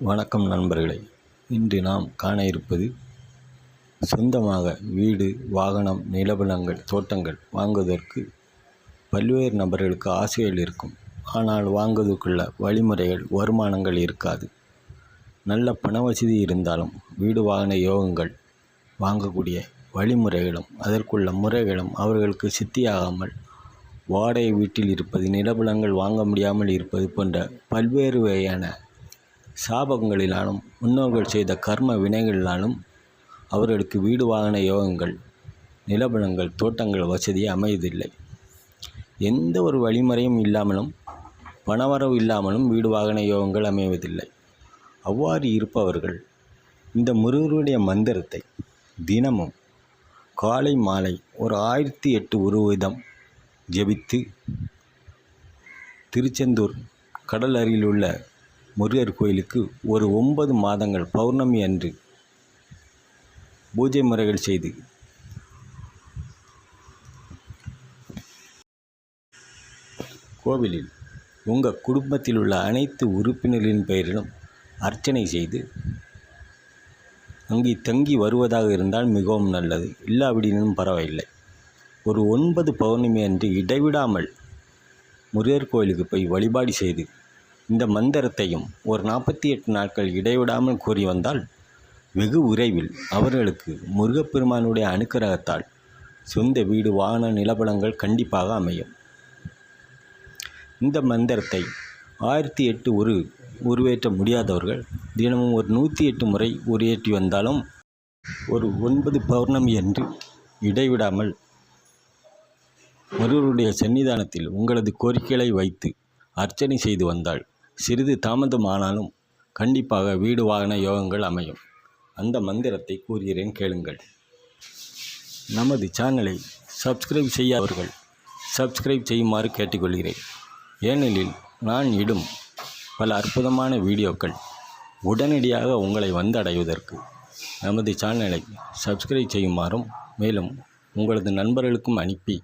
வணக்கம் நண்பர்களே. இன்று நாம் காண இருப்பது சொந்தமாக வீடு வாகனம் நிலபலங்கள் தோட்டங்கள் வாங்குவதற்கு பல்வேறு நபர்களுக்கு ஆசைகள் இருக்கும். ஆனால் வாங்குவதற்குள்ள வழிமுறைகள் வருமானங்கள் இருக்காது. நல்ல பண வசதி இருந்தாலும் வீடு வாகன யோகங்கள் வாங்கக்கூடிய வழிமுறைகளும் அதற்குள்ள முறைகளும் அவர்களுக்கு சித்தியாகாமல் வாடகை வீட்டில் இருப்பது நிலபலங்கள் வாங்க முடியாமல் இருப்பது போன்ற பல்வேறு வகையான சாபங்களினாலும் முன்னோர்கள் செய்த கர்ம வினைகளினாலும் அவர்களுக்கு வீடு வாகன யோகங்கள் நிலபலங்கள் தோட்டங்கள் வசதி அமைவதில்லை எந்த ஒரு வழிமுறையும் இல்லாமலும் பணவரவு இல்லாமலும் வீடு வாகன யோகங்கள் அமைவதில்லை. அவ்வாறு இருப்பவர்கள் இந்த முருகருடைய மந்திரத்தை தினமும் காலை மாலை ஒரு ஆயிரத்தி எட்டு உருவிதம் ஜெபித்து திருச்செந்தூர் கடல் அருகில் உள்ள முருகர் கோயிலுக்கு ஒரு ஒன்பது மாதங்கள் பௌர்ணமி அன்று பூஜை முறைகள் செய்து. கோவிலில் உங்கள் குடும்பத்தில் உள்ள அனைத்து உறுப்பினர்களின் பெயரிலும் அர்ச்சனை செய்து அங்கே தங்கி வருவதாக இருந்தால் மிகவும் நல்லது. இல்லாவிடனும் பரவாயில்லை. ஒரு ஒன்பது பௌர்ணமி அன்று இடைவிடாமல் முருகர் கோயிலுக்கு போய் வழிபாடு செய்து இந்த மந்திரத்தையும் ஒரு நாற்பத்தி எட்டு நாட்கள் இடைவிடாமல் கூறி வந்தால் வெகு விரைவில் அவர்களுக்கு முருகப்பெருமானுடைய அனுக்கிரகத்தால் சொந்த வீடு வாகன நிலபலங்கள் கண்டிப்பாக அமையும். இந்த மந்திரத்தை ஆயிரத்தி எட்டு ஒரு உருவேற்ற முடியாதவர்கள் தினமும் ஒரு நூற்றி எட்டு முறை உருவேற்றி வந்தாலும் ஒரு ஒன்பது பௌர்ணமி என்று இடைவிடாமல் முருகருடைய சன்னிதானத்தில் உங்களது கோரிக்கைகளை வைத்து அர்ச்சனை செய்து வந்தால் சிறிது தாமதமானாலும் கண்டிப்பாக வீடு வாகன யோகங்கள் அமையும். அந்த மந்திரத்தை கூறுகிறேன் கேளுங்கள். நமது சேனலை சப்ஸ்கிரைப் செய்யாதவர்கள் சப்ஸ்கிரைப் செய்யுமாறு கேட்டுக்கொள்கிறேன். ஏனெனில் நான் இடும் பல அற்புதமான வீடியோக்கள் உடனடியாக உங்களை வந்தடைவதற்கு நமது சேனலை சப்ஸ்கிரைப் செய்யுமாறும் மேலும் உங்களது நண்பர்களுக்கும் அனுப்பி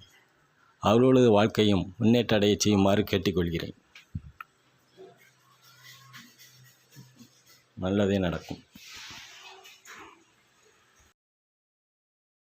அவர்களது வாழ்க்கையும் முன்னேற்ற அடைய செய்யுமாறு கேட்டுக்கொள்கிறேன். நல்லதே நடக்கும்.